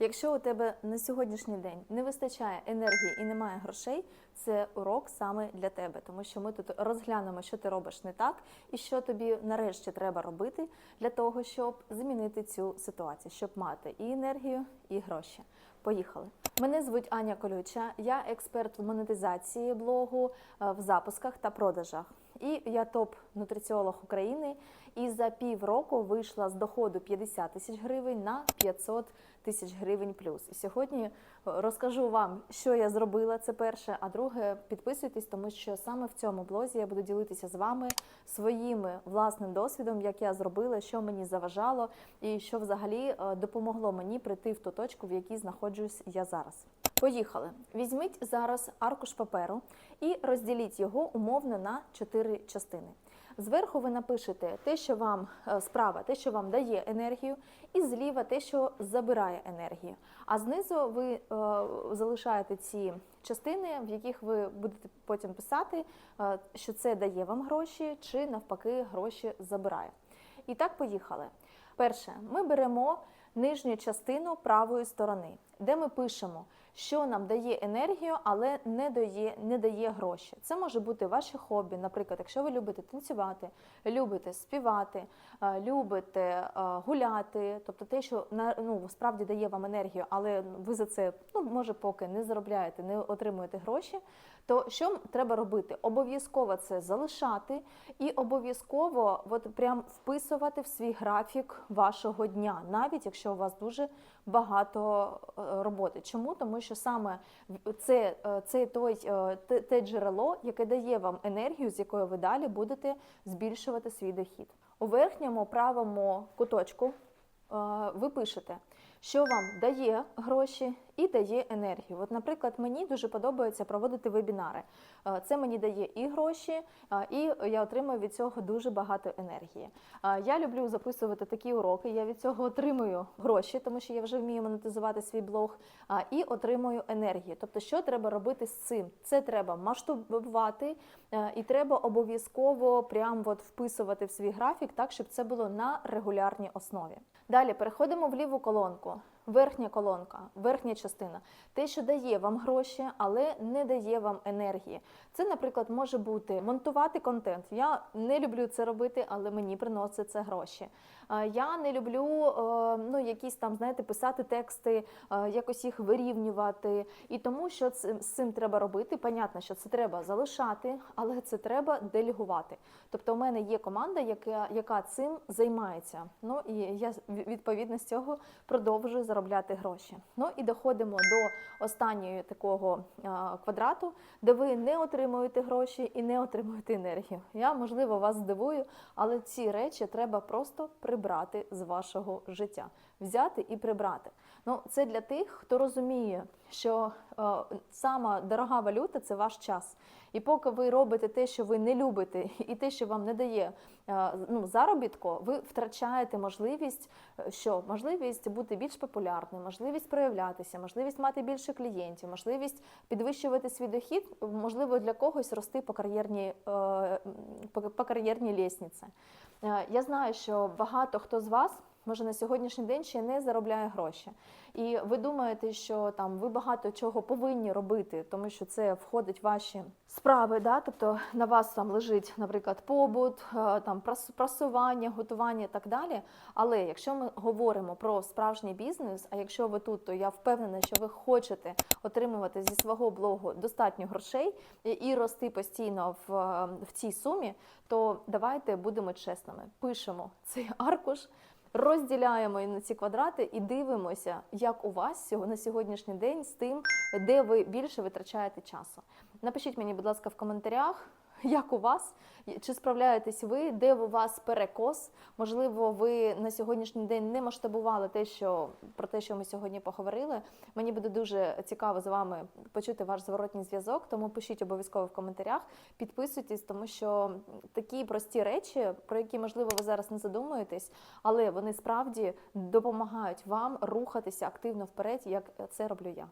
Якщо у тебе на сьогоднішній день не вистачає енергії і немає грошей, це урок саме для тебе, тому що ми тут розглянемо, що ти робиш не так, і що тобі нарешті треба робити для того, щоб змінити цю ситуацію, щоб мати і енергію, і гроші. Поїхали. Мене звуть Аня Колюча, я експерт в монетизації блогу, е, в запусках та продажах. І я топ-нутриціолог України. І за півроку вийшла з доходу 50 тисяч гривень на 500 тисяч гривень плюс. І сьогодні е, розкажу вам, що я зробила. Це перше. А друге, підписуйтесь, тому що саме в цьому блозі я буду ділитися з вами своїм власним досвідом, як я зробила, що мені заважало, і що взагалі е, допомогло мені прийти в ту точку, в якій знаходжусь я зараз. Поїхали. Візьміть зараз аркуш паперу і розділіть його умовно на чотири частини. Зверху ви напишете те, що вам е, справа, те, що вам дає енергію, і зліва те, що забирає енергію. А знизу ви е, залишаєте ці частини, в яких ви будете потім писати, е, що це дає вам гроші, чи навпаки гроші забирає. І так, поїхали. Перше, ми беремо нижню частину правої сторони, де ми пишемо, що нам дає енергію, але не дає, не дає гроші. Це може бути ваше хобі. Наприклад, якщо ви любите танцювати, любите співати, е, любите е, гуляти, тобто те, що ну, справді дає вам енергію, але ви за це ну, може поки не заробляєте, не отримуєте гроші. То що треба робити? Обов'язково це залишати і обов'язково от прям вписувати в свій графік вашого дня, навіть якщо у вас дуже багато е, роботи. Чому? Тому що саме це, е, це той, е, те, те джерело, яке дає вам енергію, з якою ви далі будете збільшувати свій дохід. У верхньому правому куточку ви пишете, що вам дає гроші і дає енергію. От, наприклад, мені дуже подобається проводити вебінари. Е, Це мені дає і гроші, е, і я отримую від цього дуже багато енергії. Е, Я люблю записувати такі уроки. Я від цього отримую гроші, тому що я вже вмію монетизувати свій блог, і отримую енергію. Тобто, що треба робити з цим? Це треба масштабувати, і треба обов'язково прям от вписувати в свій графік так, щоб це було на регулярній основі. Далі переходимо в ліву колонку. Верхня колонка, верхня частина, те, що дає вам гроші, але не дає вам енергії. Це, наприклад, може бути монтувати контент. Я не люблю це робити, але мені приносить це гроші. Е, Я не люблю е, ну, якісь там, знаєте, писати тексти, е, якось їх вирівнювати. І тому, що з цим треба робити, понятно, що це треба залишати, але це треба делегувати. Тобто, у мене є команда, яка, яка цим займається. Ну і я відповідно з цього продовжую заробляти гроші. Ну і доходимо до останнього такого е, квадрату, де ви не отримуєте гроші і не отримуєте енергію. Я можливо вас здивую, але ці речі треба просто прибрати з вашого життя, взяти і прибрати. Ну це для тих, хто розуміє, що е, сама дорога валюта це ваш час. І поки ви робите те, що ви не любите, і те, що вам не дає е, ну, заробітку, ви втрачаєте можливість, е, що можливість бути більш популярним, можливість проявлятися, можливість мати більше клієнтів, можливість підвищувати свій дохід, можливо, для когось рости по кар'єрній е, по, кар'єрній лісниці. Е, Я знаю, що багато хто з вас може на сьогоднішній день ще не заробляє гроші. І ви думаєте, що там ви багато чого повинні робити, тому що це входить в ваші справи. Да? Тобто на вас там лежить, наприклад, побут, е, там прасування, готування і так далі. Але якщо ми говоримо про справжній бізнес, а якщо ви тут, то я впевнена, що ви хочете отримувати зі свого блогу достатньо грошей і, рости постійно в, е, в цій сумі, то давайте будемо чесними. Пишемо цей аркуш. Розділяємо на ці квадрати і дивимося, як у вас на сьогоднішній день з тим, де ви більше витрачаєте часу. Напишіть мені, будь ласка, в коментарях, як у вас, чи справляєтесь ви, де у вас перекос. Можливо, ви на сьогоднішній день не масштабували те, що про те, що ми сьогодні поговорили. Мені буде дуже цікаво з вами почути ваш зворотній зв'язок, тому пишіть обов'язково в коментарях, підписуйтесь, тому що такі прості речі, про які можливо ви зараз не задумуєтесь, але вони справді допомагають вам рухатися активно вперед, як це роблю я.